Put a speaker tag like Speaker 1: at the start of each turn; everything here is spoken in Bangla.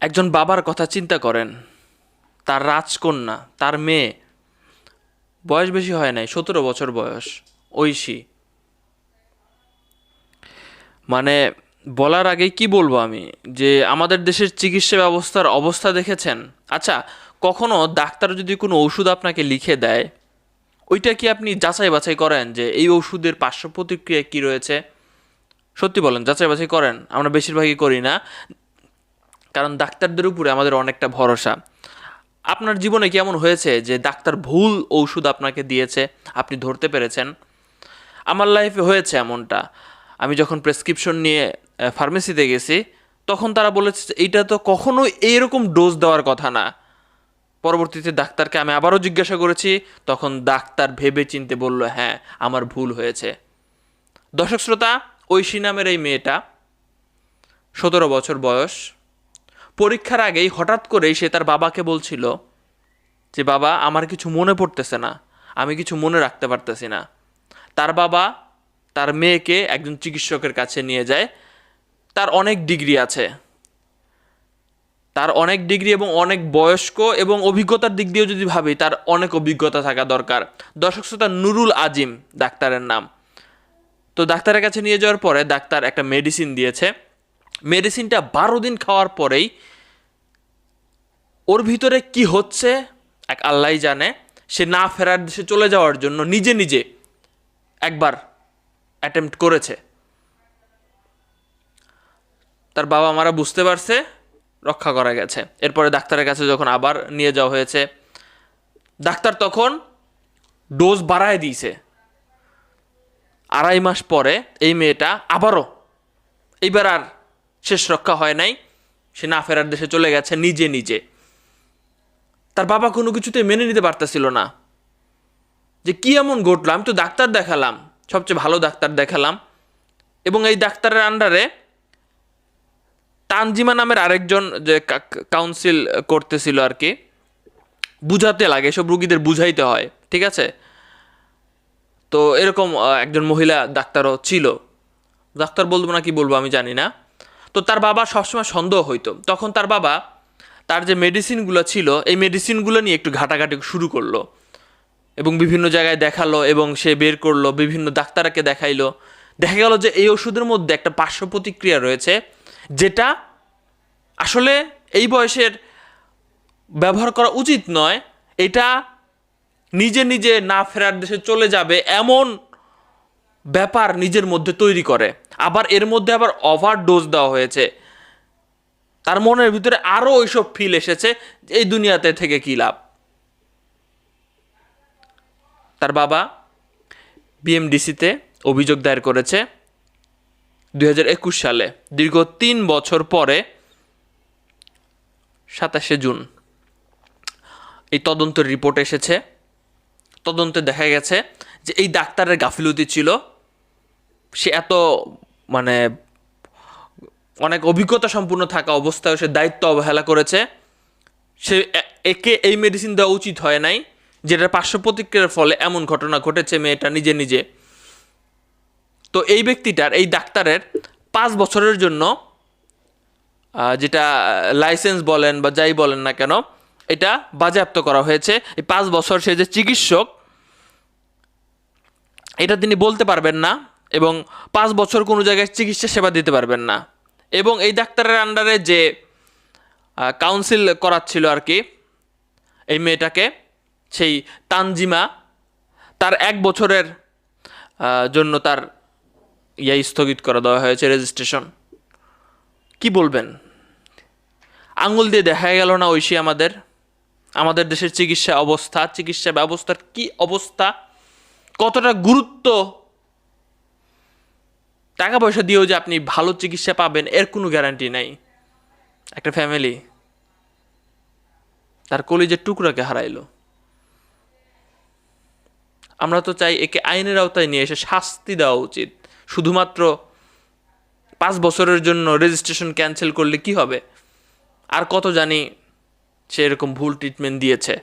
Speaker 1: একজন বাবার কথা চিন্তা করেন, তার রাজকন্যা, তার মেয়ে, বয়স বেশি হয় নাই, সতেরো বছর বয়স, ঐশী। মানে বলার আগে কি বলব আমি, যে আমাদের দেশের চিকিৎসা ব্যবস্থার অবস্থা দেখেছেন? আচ্ছা কখনো ডাক্তার যদি কোনো ওষুধ আপনাকে লিখে দেয়, ওইটা কি আপনি যাচাই বাছাই করেন যে এই ওষুধের পার্শ্ব প্রতিক্রিয়া কী রয়েছে? সত্যি বলেন, যাচাই বাছাই করেন, আমরা বেশিরভাগই করি না। কারণ ডাক্তারদের উপরে আমাদের অনেকটা ভরসা। আপনার জীবনে কেমন হয়েছে যে ডাক্তার ভুল ঔষধ আপনাকে দিয়েছে, আপনি ধরতে পেরেছেন? আমার লাইফে হয়েছে এমনটা। আমি যখন প্রেসক্রিপশন নিয়ে ফার্মেসিতে গেছি, তখন তারা বলেছে এইটা তো কখনোই এইরকম ডোজ দেওয়ার কথা না। পরবর্তীতে ডাক্তারকে আমি আবারও জিজ্ঞাসা করেছি, তখন ডাক্তার ভেবে চিনতে বলল হ্যাঁ আমার ভুল হয়েছে। দর্শক শ্রোতা, ঐশী নামের এই মেয়েটা, সতেরো বছর বয়স। পরীক্ষার আগেই হঠাৎ করেই সে তার বাবাকে বলছিল যে, বাবা, আমার কিছু মনে পড়তেছে না। আমি কিছু মনে রাখতে পারতেছি না। তার বাবা তার মেয়েকে একজন চিকিৎসকের কাছে নিয়ে যায়। তার অনেক ডিগ্রি আছে। তার অনেক ডিগ্রি এবং অনেক বয়স্ক এবং অভিজ্ঞতার দিক দিয়েও যদি ভাবি, তার অনেক অভিজ্ঞতা থাকা দরকার। দর্শক শ্রোতা, নুরুল আজিম ডাক্তারের নাম। তো ডাক্তারের কাছে নিয়ে যাওয়ার পরে ডাক্তার একটা মেডিসিন দিয়েছে। মেডিসিনটা বারো দিন খাওয়ার পরেই ওর ভিতরে কি হচ্ছে, এক আল্লাহ জানে, সে না ফেরার দেশে চলে যাওয়ার জন্য নিজে নিজে একবার অ্যাটেম্প্ট করেছে। তার বাবা মারা বুঝতে পারছে, রক্ষা করা গেছে। এরপরে ডাক্তারের কাছে যখন আবার নিয়ে যাওয়া হয়েছে, ডাক্তার তখন ডোজ বাড়ায় দিয়েছে। আড়াই মাস পরে এই মেয়েটা আবারও, এইবার আর শেষ রক্ষা হয় নাই। সে না ফেরার দেশে চলে গেছে নিজে নিজে। তার বাবা কোনো কিছুতে মেনে নিতে পারতেছিল না। যে কি এমন ঘটলো? আমি তো ডাক্তার দেখালাম, সবচেয়ে ভালো ডাক্তার দেখালাম। এবং এই ডাক্তারের আন্ডারে তানজিমা নামের আরেকজন যে কাউন্সিল করতেছিল আর কি, বুঝাতে লাগে, এসব রুগীদের বুঝাইতে হয়, ঠিক আছে? তো এরকম একজন মহিলা ডাক্তারও ছিল। ডাক্তার বলব না কি বলব আমি জানি না। তো তার বাবা সবসময় সন্দেহ হইতো। তখন তার বাবা তার যে মেডিসিনগুলো ছিল, এই মেডিসিনগুলো নিয়ে একটু ঘাটাঘাটি শুরু করল এবং বিভিন্ন জায়গায় দেখাল এবং সে বের করল, বিভিন্ন ডাক্তারকে দেখাইলো। দেখা গেল যে এই ওষুধের মধ্যে একটা পার্শ্ব প্রতিক্রিয়া রয়েছে, যেটা আসলে এই বয়সের ব্যবহার করা উচিত নয়। এটা নিজে নিজে না ফেরার দেশে চলে যাবে এমন ব্যাপার নিজের মধ্যে তৈরি করে। আবার এর মধ্যে আবার ওভার ডোজ দেওয়া হয়েছে। তার মনের ভিতরে আরও ওইসব ফিল এসেছে এই দুনিয়াতে থেকে কী লাভ? তার বাবা বিএমডিসিতে অভিযোগ দায়ের করেছে দু হাজার একুশ সালে, দীর্ঘ তিন বছর পরে সাতাশে জুন। এই তদন্তের রিপোর্ট এসেছে। তদন্তে দেখা গেছে যে এই ডাক্তারের গাফিলতি ছিল সে এত মানে অনেক অভিজ্ঞতা সম্পূর্ণ থাকা অবস্থায় সে দায়িত্ব অবহেলা করেছে। সে একে এই মেডিসিন দেওয়া উচিত হয় নাই, যেটার পার্শ্ব প্রতিক্রিয়ার ফলে এমন ঘটনা ঘটেছে মেয়েটা নিজে নিজে। তো এই ব্যক্তিটার, এই ডাক্তারের পাঁচ বছরের জন্য যেটা লাইসেন্স বলেন বা যাই বলেন না কেন, এটা বাজেয়াপ্ত করা হয়েছে। এই পাঁচ বছর সে যে চিকিৎসক, এটা তিনি বলতে পারবেন না। এবং পাঁচ বছর কোনো জায়গায় চিকিৎসা সেবা দিতে পারবেন না। এবং এই ডাক্তারের আন্ডারে যে কাউন্সিল করাচ্ছিল আর কি, এই মেয়েটাকে, সেই তানজিমা, তার এক বছরের জন্য তার ইয়া স্থগিত করে দেওয়া হয়েছে রেজিস্ট্রেশন কি বলবেন? আঙুল দিয়ে দেখা গেল না ঐশী আমাদের? আমাদের দেশের চিকিৎসা অবস্থা, চিকিৎসা ব্যবস্থার কি অবস্থা? কতটা গুরুত্ব টাকা পয়সা দিয়েও যে আপনি ভালো চিকিৎসা পাবেন, এর কোনো গ্যারান্টি নাই। একটা ফ্যামিলি তার কলিজের টুকরাকে হারাইলো। আমরা তো চাই একে আইনের আওতায় নিয়ে এসে শাস্তি দেওয়া উচিত। শুধুমাত্র পাঁচ বছরের জন্য রেজিস্ট্রেশন ক্যান্সেল করলে কি হবে? আর কত জানি সে এরকম ভুল ট্রিটমেন্ট দিয়েছে।